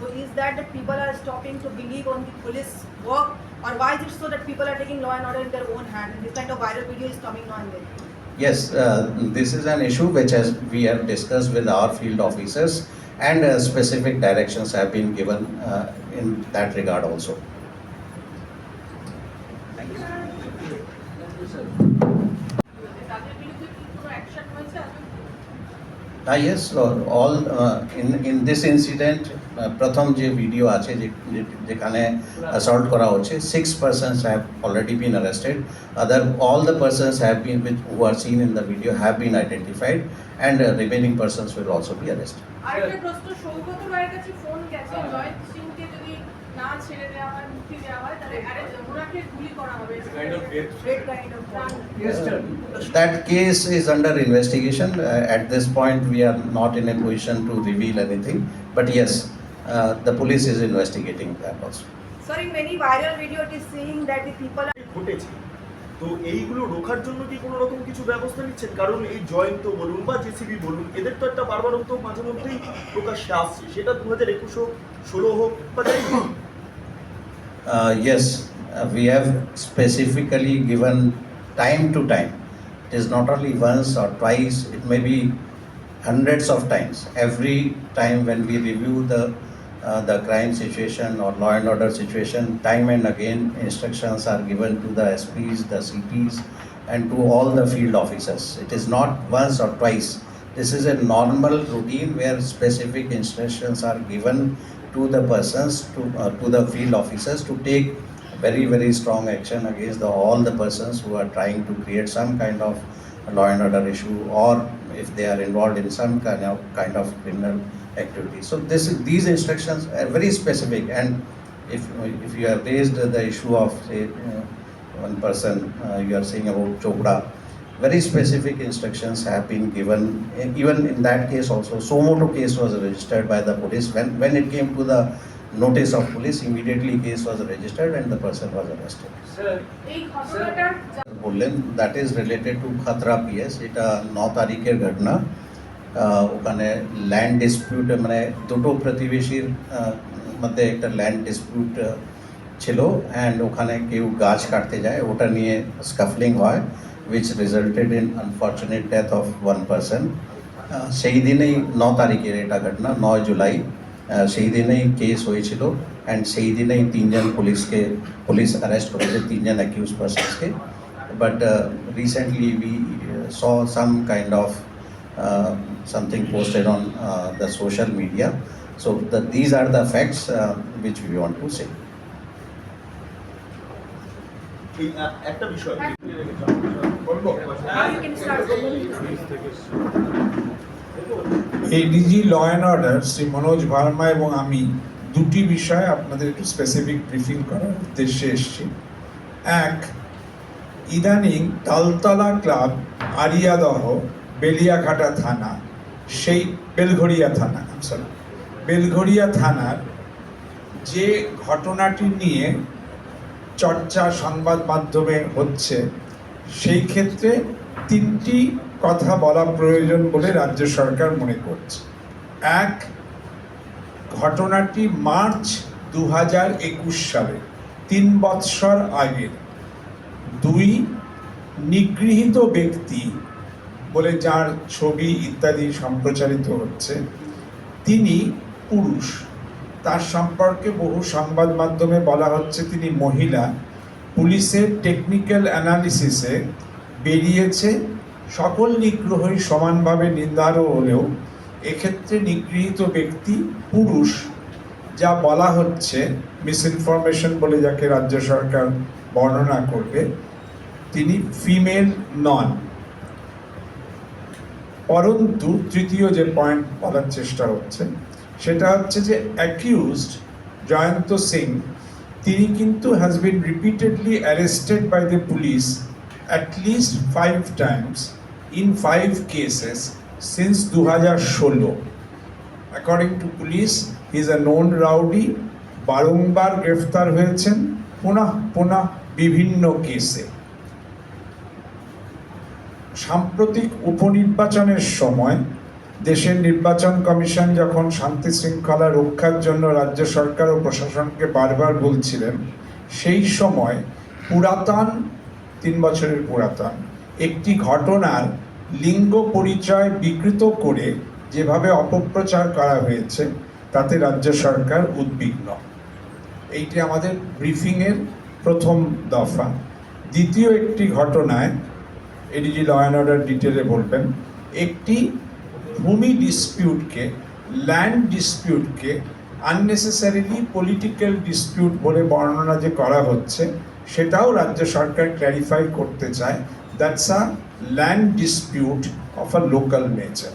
So is that that people are stopping to believe on the police work or why is it so that people are taking law and order in their own hand and this kind of viral video is coming on there? Yes, uh, this is an issue which has we have discussed with our field officers and uh, specific directions have been given uh, in that regard also. Thank you, sir. Thank you, sir. Ah yes, uh, all uh, in in this incident, uh, প্রথম যে video আছে যে যে- যেখানে assault করা হচ্ছে six persons have already been arrested. Other all the persons have been which who are seen in the video have been identified and uh, remaining persons will also be arrested. আরেকটা প্রশ্ন সৌগত রায়ের কাছে phone গেছে জয়ন্ত সিংকে যদি না ছেড়ে দেওয়া হয় মুক্তি দেওয়া হয় তাহলে আরে ওনাকে গুলি করা হবে kind of great Great kind of. That case is under investigation. Uh, At this point, we are not in a position to reveal anything. But yes, uh, the police is investigating that also. Sir, in many viral video it is saying that the people are ঘটেছে তো এইগুলো রোখার জন্য কি কোনো রকম কিছু ব্যবস্থা নিচ্ছেন কারণ এই জয়ন্ত বলুন বা জেসিবি বলুন এদের তো একটা বারবার বারবারন্ত মাঝে মধ্যেই প্রকাশ্যে আসছে সেটা দু হাজার একুশ হোক ষোলো হোক বা যাই হোক Uh, uh, we have specifically given time to time. It is not only once or twice, it may be hundreds of times. Every time when we review the, uh, the crime situation or law and order situation, time and again instructions are given to the SPs, the CPs, and to all the field officers. It is not once or twice. This is a normal routine where specific instructions are given to the persons, to, uh, to the field officers to take very, very strong action against the, all the persons who are trying to create some kind of law and order issue or if they are involved in some kind of, kind of criminal activity. So this, is- these instructions are very specific and if, if you have raised the issue of say, uh, one person, uh, you are saying about Chopra, very specific instructions have been given. And Even in that case also, Somoto case was registered by the police. When, when it came to the notice of police, immediately case was registered and the person was arrested. এই ঘটনাটার বললেন that is related to Khatra P S এটা ন তারিখের ঘটনা আহ, ওখানে land dispute মানে দুটো প্রতিবেশীর আহ, মধ্যে একটা ল্যান্ড ডিসপিউট ছিল অ্যান্ড ওখানে কেউ গাছ কাটতে যায় ওটা নিয়ে স্কাফলিং হয় which resulted in unfortunate death of one person সেই দিনেই ন তারিখের এটা ঘটনা নয় জুলাই আহ, সেই দিনেই কেস হয়েছিল অ্যান্ড সেই দিনেই তিনজন পুলিশকে পুলিশ অ্যারেস্ট করেছে তিনজন accused পার্সনসকে but uh, recently we uh, saw some kind of uh, something posted on uh, the social media. So the, these are the facts uh, which we want to say. একটা বিষয়. ADG law and order Shri Manoj Verma এবং আমি দুটি বিষয়ে আপনাদের একটু specific briefing করার উদ্দেশ্যে এসেছি এক ইদানিং তালতলা ক্লাব আরিয়াদহ বেলিয়াঘাটা থানা, সেই বেলঘড়িয়া থানা সরি বেলঘড়িয়া থানার যে ঘটনাটি নিয়ে চর্চা সংবাদ মাধ্যমে হচ্ছে, সেই ক্ষেত্রে তিনটি কথা বলা প্রয়োজন বলে রাজ্য সরকার মনে করছে। এক, ঘটনাটি মার্চ দু হাজার একুশ সালে, তিন বৎসর আগের। দুই, নিগৃহীত ব্যক্তি বলে যার ছবি ইত্যাদি সম্প্রচারিত হচ্ছে, তিনি পুরুষ। তার সম্পর্কে বহু সংবাদ মাধ্যমে বলা হচ্ছে, তিনি মহিলা। পুলিশের টেকনিক্যাল অ্যানালিসিসে বেরিয়েছে, সকল নিগ্রহই সমানভাবে নিন্দারও হলেও এক্ষেত্রে নিগৃহীত ব্যক্তি পুরুষ, যা বলা হচ্ছে মিস ইনফরমেশন বলে যাকে রাজ্য সরকার বর্ণনা করবে, তিনি ফিমেল নন। পরন্তু তৃতীয় যে পয়েন্ট বলার চেষ্টা হচ্ছে, সেটা হচ্ছে যে অ্যাকিউজড জয়ন্ত সিং, তিনি কিন্তু has been repeatedly arrested by the police at least five times in five cases since দু হাজার ষোলো according to police is a known rowdy বারংবার গ্রেফতার হয়েছেন পুনঃ পুনঃ বিভিন্ন কেসে সাম্প্রতিক উপনির্বাচনের সময় দেশের নির্বাচন কমিশন যখন শান্তি শৃঙ্খলা রক্ষার জন্য রাজ্য সরকার ও প্রশাসনকে বারবার বলছিলেন, সেই সময় পুরাতন, তিন বছরের পুরাতন, একটি ঘটনার লিঙ্গ পরিচয় বিকৃত করে যেভাবে অপপ্রচার করা হয়েছে, তাতে রাজ্য সরকার উদ্বিগ্ন। এইটি আমাদের ব্রিফিংয়ের প্রথম দফা। দ্বিতীয় একটি ঘটনায় এডিজি ল অ্যান্ড অর্ডার ডিটেলে বলবেন, একটি ভূমি ডিসপিউটকে ল্যান্ড ডিসপিউটকে আননেসেসারিলি পলিটিক্যাল ডিসপিউট বলে বর্ণনা যে করা হচ্ছে, সেটাও রাজ্য সরকার ক্ল্যারিফাই করতে চায় that's a land dispute of a local nature